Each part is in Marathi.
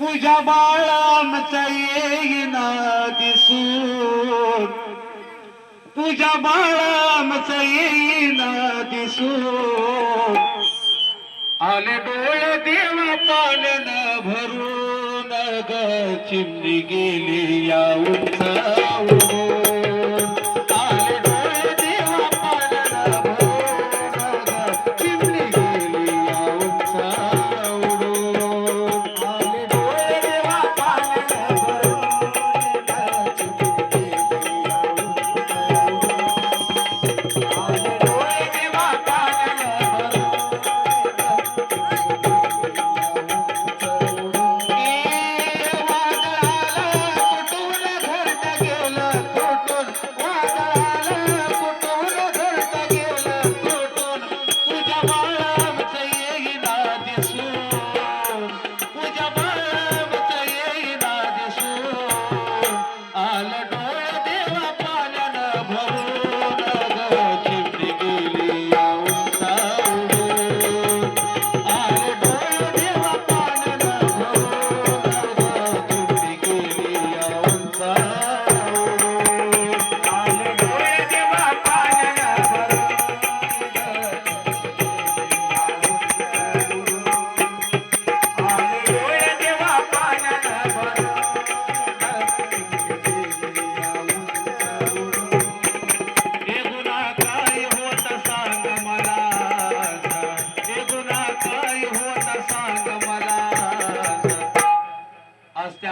तुझ्या बाळामचा येईना दिसू बाळामचा येईना आले डोळे देवा पालन भरू ग चिमणी गेली या उंचावर. আলো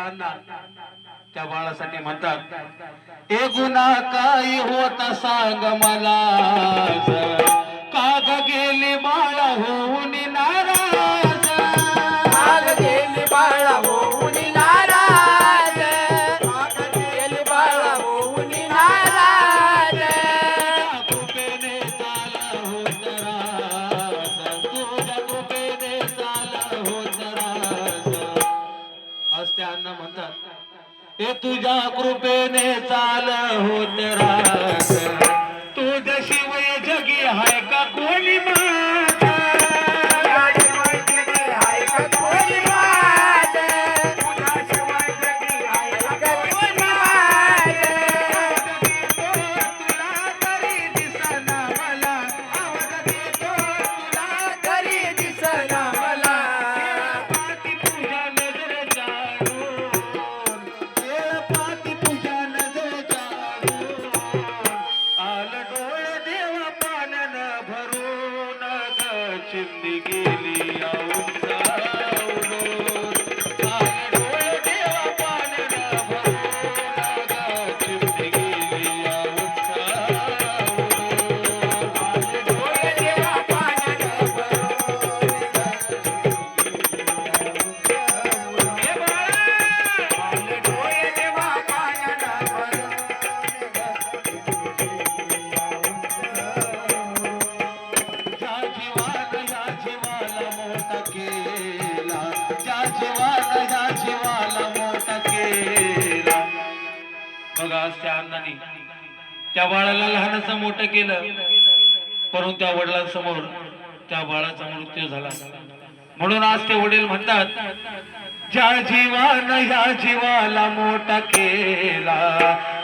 असताना त्या बाळासाठी म्हणतात ए गुन्हा काय होता सांग मला का गेली तुझ्या कृपेने चाल होत राग बघा त्या अण्णाने त्या बाळाला लहानाचं मोठं केलं परंतु त्या वडिलांसमोर त्या बाळाचा मृत्यू झाला. म्हणून आज ते वडील म्हणतात ज्या जीवान ह्या जीवाला मोठा केला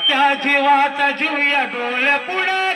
त्या जीवाचा जीव या डोळ्या पुढे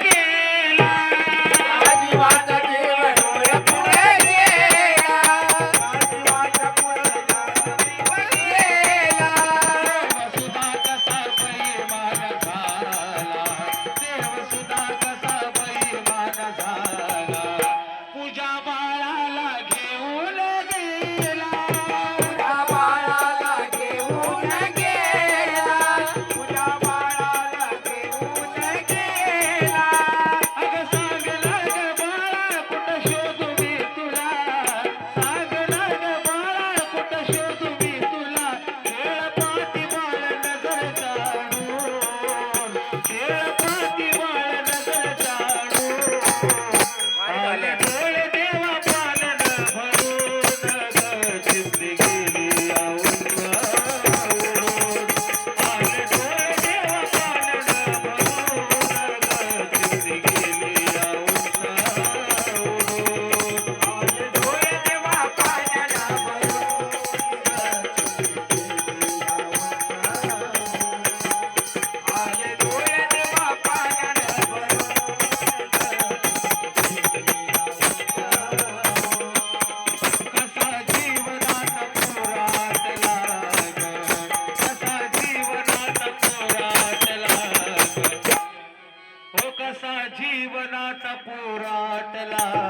la